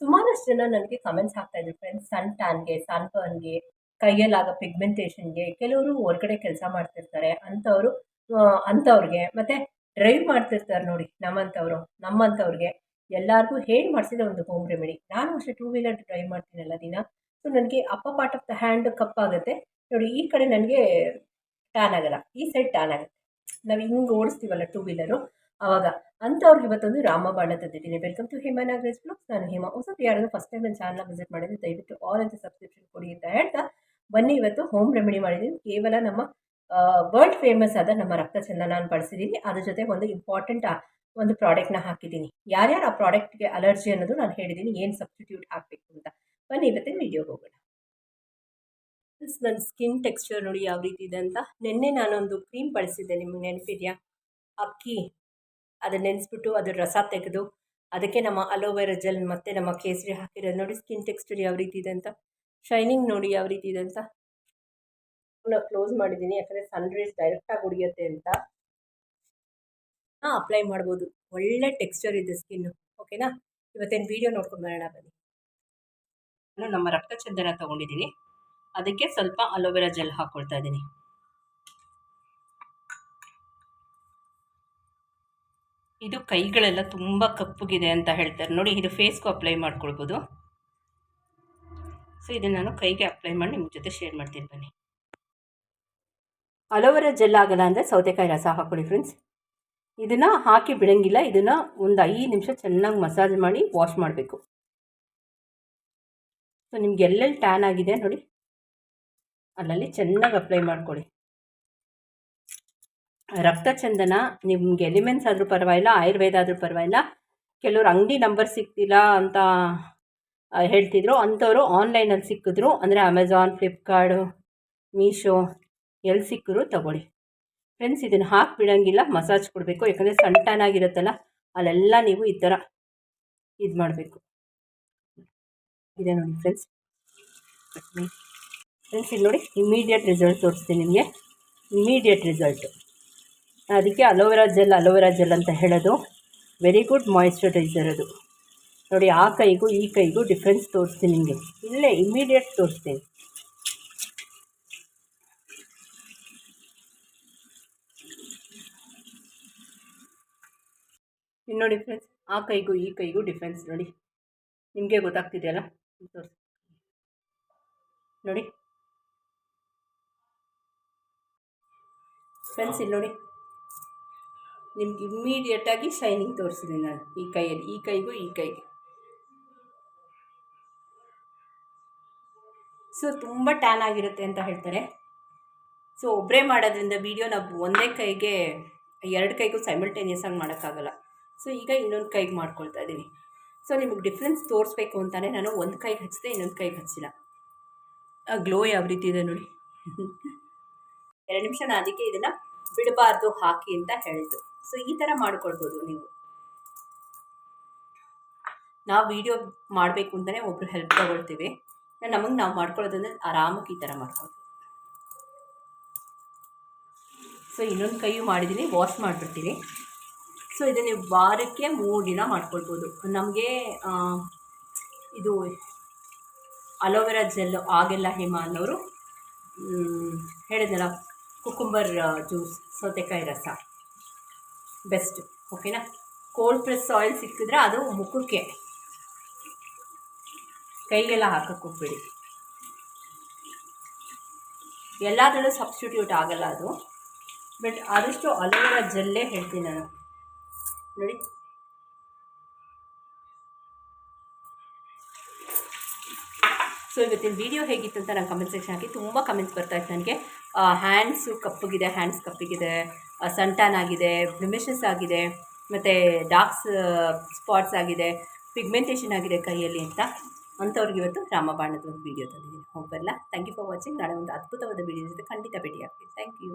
ಸುಮಾರಷ್ಟು ಜನ ನನಗೆ ಕಮೆಂಟ್ಸ್ ಹಾಕ್ತಾ ಇದ್ರು ಫ್ರೆಂಡ್ಸ್ ಸನ್ ಟ್ಯಾನ್ಗೆ ಸನ್ ಬರ್ನ್ಗೆ ಕೈಯಲ್ಲಾಗೋ ಪಿಗ್ಮೆಂಟೇಷನ್ಗೆ ಕೆಲವರು ಹೊರಗಡೆ ಕೆಲಸ ಮಾಡ್ತಿರ್ತಾರೆ. ಅಂಥವರು ಅಂಥವ್ರಿಗೆ. ಮತ್ತು ಡ್ರೈವ್ ಮಾಡ್ತಿರ್ತಾರೆ ನೋಡಿ ನಮ್ಮಂಥವ್ರು, ನಮ್ಮಂಥವ್ರಿಗೆ. ಎಲ್ಲರಿಗೂ ಹೇಳಿ ಮಾಡಿಸಿದೆ ಒಂದು ಹೋಮ್ ರೆಮಿಡಿ ನಾನು ಅಷ್ಟೇ ಟೂ ವೀಲರ್ ಡ್ರೈವ್ ಮಾಡ್ತೀನಲ್ಲ ದಿನ. ಸೊ ನನಗೆ upper part of the hand ಕಪ್ಪಾಗುತ್ತೆ ನೋಡಿ, ಈ ಕಡೆ ನನಗೆ ಟ್ಯಾನ್ ಆಗಲ್ಲ. ಈ ಸೈಡ್ ಟ್ಯಾನ್ ಆಗುತ್ತೆ. ನಾವು ಹಿಂಗೆ ಓಡಿಸ್ತೀವಲ್ಲ ಟೂ ವೀಲರು ಆವಾಗ ಅಂಥವ್ರಿಗೆ ಇವತ್ತೊಂದು ರಾಮಬಾಣ ತಂದಿದ್ದೀನಿ welcome to Hema Nagaraj blogs ನಾನು ಹೇಮಾ. ಹೊಸ ಯಾರಾದರೂ ಫಸ್ಟ್ ಟೈಮ್ ನನ್ನ ಚಾನಲ್ ವಿಸಿಟ್ ಮಾಡಿದ್ರೆ ದಯವಿಟ್ಟು ಆಲ್ ಅಂತ ಸಬ್ಸ್ಕ್ರಿಪ್ಷನ್ ಕೊಡಿ ಅಂತ ಹೇಳ್ತಾ ಬನ್ನಿ. ಇವತ್ತು ಹೋಮ್ ರೆಮಿಡಿ ಮಾಡಿದ್ದೀನಿ. ಕೇವಲ ನಮ್ಮ ವರ್ಲ್ಡ್ ಫೇಮಸ್ ಆದ ನಮ್ಮ ರಕ್ತ ಚಂದನ ಬಳಸಿದ್ದೀನಿ. ಅದ್ರ ಜೊತೆ ಒಂದು ಇಂಪಾರ್ಟೆಂಟ್ ಒಂದು ಪ್ರಾಡಕ್ಟ್ನ ಹಾಕಿದ್ದೀನಿ. ಯಾರ್ಯಾರು ಆ ಪ್ರಾಡಕ್ಟ್ಗೆ ಅಲರ್ಜಿ ಅನ್ನೋದು ನಾನು ಹೇಳಿದ್ದೀನಿ. ಏನು ಸಬ್ಸ್ಟಿಟ್ಯೂಟ್ ಹಾಕಬೇಕು ಅಂತ. ಬನ್ನಿ, ಇವತ್ತಿನ ವಿಡಿಯೋಗೆ ಹೋಗೋಣ. ನನ್ನ ಸ್ಕಿನ್ ಟೆಕ್ಸ್ಚರ್ ನೋಡಿ ಯಾವ ರೀತಿ ಇದೆ ಅಂತ. ನಿನ್ನೆ ನಾನೊಂದು ಕ್ರೀಮ್ ಬಳಸಿದ್ದೆ. ನಿಮಗೆ ನೆನಪಿದೆಯಾ? ಅಕ್ಕಿ. ಅದನ್ನ ನೆನೆಸ್ಬಿಟ್ಟು ಅದ್ರ ರಸ ತೆಗೆದು, ಅದಕ್ಕೆ ನಮ್ಮ ಅಲೋವೆರಾ ಜೆಲ್ ಮತ್ತು ನಮ್ಮ ಕೇಸರಿ ಹಾಕಿರೋದು ನೋಡಿ ಸ್ಕಿನ್ ಟೆಕ್ಸ್ಚರ್ ಯಾವ ರೀತಿ ಇದೆ ಅಂತ. ಶೈನಿಂಗ್ ನೋಡಿ ಯಾವ ರೀತಿ ಇದೆ ಅಂತ. ಕ್ಲೋಸ್ ಮಾಡಿದ್ದೀನಿ, ಯಾಕಂದರೆ ಸನ್ ರೈಸ್ ಡೈರೆಕ್ಟಾಗಿ ಹೊಡಿಯುತ್ತೆ ಅಂತ. ಹಾಂ ಅಪ್ಲೈ ಮಾಡ್ಬೋದು. ಒಳ್ಳೆ ಟೆಕ್ಸ್ಚರ್ ಇದೆ ಸ್ಕಿನ್ನು ಓಕೆನಾ ಇವತ್ತೇನು ವೀಡಿಯೋ ನೋಡ್ಕೊಂಡು ಬರೋಣ ಬನ್ನಿ. ನಾನು ನಮ್ಮ ರಕ್ತ ಚಂದನ ತೊಗೊಂಡಿದ್ದೀನಿ. ಅದಕ್ಕೆ ಸ್ವಲ್ಪ ಅಲೋವೆರಾ ಜೆಲ್ ಹಾಕ್ಕೊಳ್ತಾ ಇದ್ದೀನಿ. ಇದು ಕೈಗಳೆಲ್ಲ ತುಂಬ ಕಪ್ಪುಗಿದೆ ಅಂತ ಹೇಳ್ತಾರೆ. ನೋಡಿ, ಇದು ಫೇಸ್ಗೂ ಅಪ್ಲೈ ಮಾಡ್ಕೊಳ್ಬೋದು. ಸೊ ಇದನ್ನು ನಾನು ಕೈಗೆ ಅಪ್ಲೈ ಮಾಡಿ ನಿಮ್ಮ ಜೊತೆ ಶೇರ್ ಮಾಡ್ತೀನಿ ಬನ್ನಿ. ಅಲೋವೆರಾ ಜೆಲ್ ಆಗಲ್ಲ ಅಂದರೆ ಸೌತೆಕಾಯಿ ರಸ ಹಾಕ್ಕೊಳ್ಳಿ ಫ್ರೆಂಡ್ಸ್ ಇದನ್ನು ಹಾಕಿ ಬಿಡೋಂಗಿಲ್ಲ. ಇದನ್ನು ಒಂದು ಐದು ನಿಮಿಷ ಚೆನ್ನಾಗಿ ಮಸಾಜ್ ಮಾಡಿ ವಾಶ್ ಮಾಡಬೇಕು. ಸೊ ನಿಮ್ಗೆ ಎಲ್ಲೆಲ್ಲಿ ಟ್ಯಾನ್ ಆಗಿದೆ ನೋಡಿ. ಅಲ್ಲಲ್ಲಿ ಚೆನ್ನಾಗಿ ಅಪ್ಲೈ ಮಾಡ್ಕೊಳ್ಳಿ ರಕ್ತ ಚಂದನ ನಿಮ್ಗೆ ಎಲಿಮೆಂಟ್ಸ್ ಆದರೂ ಪರವಾಗಿಲ್ಲ, ಆಯುರ್ವೇದ ಆದರೂ ಪರವಾಗಿಲ್ಲ. ಕೆಲವರು ಅಂಗಡಿ ನಂಬರ್ ಸಿಗ್ತಿಲ್ಲ ಅಂತ ಹೇಳ್ತಿದ್ರು. ಅಂಥವರು ಆನ್ಲೈನಲ್ಲಿ ಸಿಕ್ಕಿದ್ರು. ಅಂದರೆ ಅಮೆಝಾನ್ ಫ್ಲಿಪ್ಕಾರ್ಡು ಮೀಶೋ ಎಲ್ಲಿ ಸಿಕ್ಕರು ತಗೊಳ್ಳಿ. ಫ್ರೆಂಡ್ಸ್ ಇದನ್ನು ಹಾಕಿ ಬಿಡೋಂಗಿಲ್ಲ ಮಸಾಜ್ ಕೊಡಬೇಕು. ಯಾಕಂದರೆ ಸಣ್ಣ ಅಲ್ಲೆಲ್ಲ ನೀವು ಈ ಥರ ಇದು ಮಾಡಬೇಕು. ಇದೆ ನೋಡಿ ಫ್ರೆಂಡ್ಸ್ ಫ್ರೆಂಡ್ಸ್ ಇಲ್ಲಿ ನೋಡಿ ಇಮಿಡಿಯೇಟ್ ರಿಸಲ್ಟ್ ತೋರಿಸ್ತೀನಿ ನಿಮಗೆ. ಇಮಿಡಿಯೇಟ್ ರಿಸಲ್ಟು ಅದಕ್ಕೆ aloe vera gel aloe vera gel ಅಂತ ಹೇಳೋದು. ವೆರಿ ಗುಡ್ ಮಾಯಿಶ್ಚರೈಸರ್ ಅದು. ನೋಡಿ, ಆ ಕೈಗೂ ಈ ಕೈಗೂ ಡಿಫ್ರೆನ್ಸ್ ತೋರಿಸ್ತೀನಿ ನಿಮಗೆ. ಇಲ್ಲೇ ಇಮಿಡಿಯೇಟ್ ತೋರಿಸ್ತೀನಿ. ಇನ್ನು ನೋಡಿ ಫ್ರೆಂಡ್ಸ್ ಆ ಕೈಗೂ ಈ ಕೈಗೂ ಡಿಫ್ರೆನ್ಸ್ ನೋಡಿ. ನಿಮಗೆ ಗೊತ್ತಾಗ್ತಿದೆಯಲ್ಲ? ತೋರಿಸಿ ನೋಡಿ. ಫ್ರೆಂಡ್ಸ್ ಇಲ್ಲಿ ನೋಡಿ. ನಿಮ್ಗೆ ಇಮ್ಮಿಡಿಯೇಟಾಗಿ ಶೈನಿಂಗ್ ತೋರಿಸಿದೆ ನಾನು, ಈ ಕೈಯಲ್ಲಿ, ಈ ಕೈಗೂ ಈ ಕೈಗೆ. ಸೊ ತುಂಬ ಟ್ಯಾನ್ ಆಗಿರುತ್ತೆ ಅಂತ ಹೇಳ್ತಾರೆ. ಸೊ ಒಬ್ಬರೇ ಮಾಡೋದ್ರಿಂದ ವಿಡಿಯೋ ನಾವು ಒಂದೇ ಕೈಗೆ, ಎರಡು ಕೈಗೂ ಸೈಮಲ್ಟೇನಿಯಸ್ ಆಗಿ ಮಾಡೋಕ್ಕಾಗಲ್ಲ. ಸೊ ಈಗ ಇನ್ನೊಂದು ಕೈಗೆ ಮಾಡ್ಕೊಳ್ತಾ ಇದ್ದೀನಿ ಸೊ ನಿಮಗೆ ಡಿಫ್ರೆನ್ಸ್ ತೋರಿಸ್ಬೇಕು ಅಂತಲೇ ನಾನು ಒಂದು ಕೈಗೆ ಹಚ್ಚಿದೆ ಇನ್ನೊಂದು ಕೈಗೆ ಹಚ್ಚಿಲ್ಲ ಗ್ಲೋ ಯಾವ ರೀತಿ ಇದೆ ನೋಡಿ. ಎರಡು ನಿಮಿಷ ನಾನು ಅದಕ್ಕೆ ಇದನ್ನು ಬಿಡಬಾರ್ದು, ಹಾಕಿ ಅಂತ ಹೇಳಿದ್ರು ಸೊ ಈ ಥರ ಮಾಡ್ಕೊಳ್ಬೋದು ನೀವು. ನಾವು ವಿಡಿಯೋ ಮಾಡಬೇಕು ಅಂತಲೇ ಒಬ್ರು ಹೆಲ್ಪ್ ತಗೊಳ್ತೀವಿ. ನಮಗೆ ನಾವು ಮಾಡ್ಕೊಳ್ಳೋದಂದ್ರೆ ಆರಾಮಾಗಿ ಈ ಥರ ಮಾಡ್ಕೊಳ್ತೀವಿ. ಸೊ ಇನ್ನೊಂದು ಕೈಯು ಮಾಡಿದ್ದೀನಿ ವಾಶ್ ಮಾಡಿಬಿಡ್ತೀನಿ. ಸೊ ಇದನ್ನು ನೀವು ವಾರಕ್ಕೆ ಮೂರು ದಿನ ಮಾಡ್ಕೊಳ್ಬೋದು. ನಮಗೆ ಇದು ಅಲೋವೆರಾ ಜೆಲ್, ಆಗೆಲ್ಲ ಹೇಮ ಅನ್ನೋರು ಹೇಳಿದ್ನಲ್ಲ ಕುಕುಂಬರ್ ಜ್ಯೂಸ್, ಸೌತೆಕಾಯಿ ರಸ. ಬೆಸ್ಟ್ ಓಕೆನಾ ಕೋಲ್ಡ್ ಪ್ರೆಸ್ ಆಯಿಲ್ ಸಿಕ್ಕಿದ್ರೆ ಅದು ಮುಖಕ್ಕೆ. ಕೈಗೆಲ್ಲ ಹಾಕಕ್ಕೆ ಹೋಗ್ಬೇಡಿ. ಎಲ್ಲದರಲ್ಲೂ ಸಬ್ಸ್ಟಿಟ್ಯೂಟ್ ಆಗಲ್ಲ ಅದು. ಬಟ್ ಆದಷ್ಟು ಅಲೋವೆರಾ ಜೆಲ್ಲೇ ಹೇಳ್ತೀನಿ ನಾನು. ನೋಡಿ. ಸೊ ಇವತ್ತಿನ ವಿಡಿಯೋ ಹೇಗಿತ್ತು ಅಂತ ನಾನು ಕಮೆಂಟ್ ಸೆಕ್ಷನ್ ಹಾಕಿ ತುಂಬ ಕಮೆಂಟ್ಸ್ ಬರ್ತಾ ಇತ್ತು ನನಗೆ. ಹ್ಯಾಂಡ್ಸು ಕಪ್ಪಗಿದೆ ಹ್ಯಾಂಡ್ಸ್ ಕಪ್ಪಿಗಿದೆ ಸಂಟಾನ್ ಆಗಿದೆ ಬ್ಲಿಮಿಷಸ್ ಆಗಿದೆ, ಮತ್ತು ಡಾರ್ಕ್ಸ್ ಸ್ಪಾಟ್ಸ್ ಆಗಿದೆ ಪಿಗ್ಮೆಂಟೇಷನ್ ಆಗಿದೆ ಕೈಯಲ್ಲಿ ಅಂತ ಅಂಥವ್ರಿಗೆ ಇವತ್ತು ರಾಮಬಾಣದ ಒಂದು ವೀಡಿಯೋ ತಂದಿದ್ದೀನಿ. ಹೋಗಲ್ಲ ಥ್ಯಾಂಕ್ ಯು ಫಾರ್ ವಾಚಿಂಗ್ ನಾಳೆ ಒಂದು ಅದ್ಭುತವಾದ ವೀಡಿಯೋ ಜೊತೆ ಖಂಡಿತ ಭೇಟಿ ಆಗ್ತೀನಿ ಥ್ಯಾಂಕ್ ಯು